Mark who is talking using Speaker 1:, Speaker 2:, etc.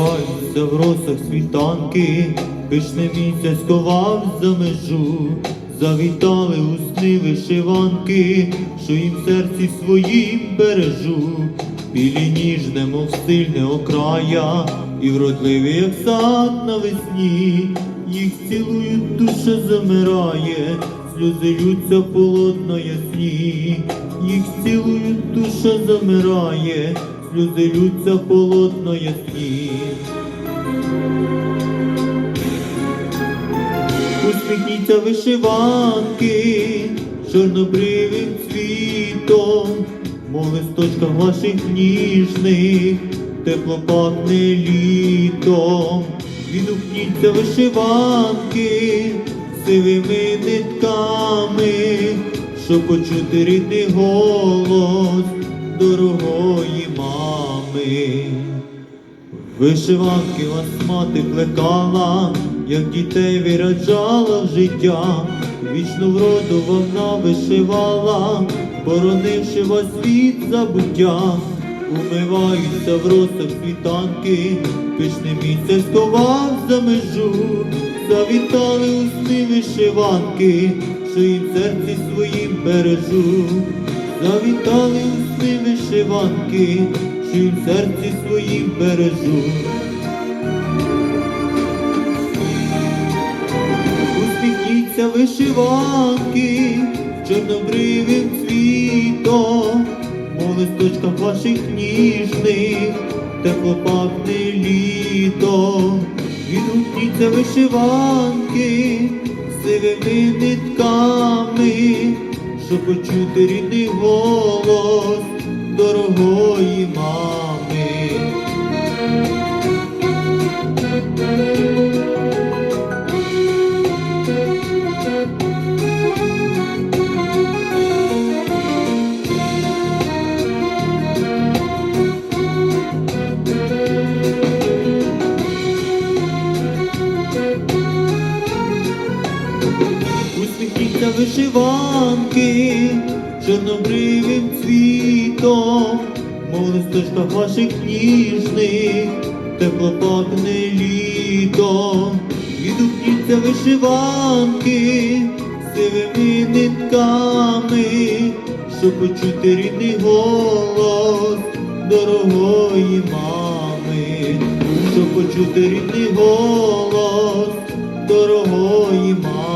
Speaker 1: Усміхніться в росах світанки, пишне місяць сховав за межу, завітали у сни вишиванки, що їм серці своїм бережу, білі ніжне, мов сильне окрая, і вродливі, як сад навесні, їх цілують, душа замирає, сльози лються полотна ясні, їх цілують, душа замирає, сльози лються полотна ясні. Усміхніться вишиванки, чорнобривим цвітом, мов листочка ваших ніжних, тепло пахне літом, відгукніться вишиванки сивими нитками, щоб почути рідний голос дорогої Вишиванки вас мати плекала, як дітей виряджала в життя, вічну вроду вона вишивала, боронивши вас від забуття, умиваються в росах світанки, пишне місяць сховав за межу, завітали у вишиванки, що їм серці своїм бережу, завітали у сни вишиванки, їм в серці своїм бережу. Усміхніться вишиванки чорнобривим цвітом, мов листочках ваших ніжних, тепло пахне літом. Відгукніться вишиванки сивими нитками, щоб почути рідний голос дорогої мами. Усміхніться вишиванки чорнобривим цвітом, мов листочках ваших ніжних, тепло пахне літом, відгукніться вишиванки сивими нитками, щоб почути рідний голос дорогої мами, щоб почути рідний голос дорогої мами.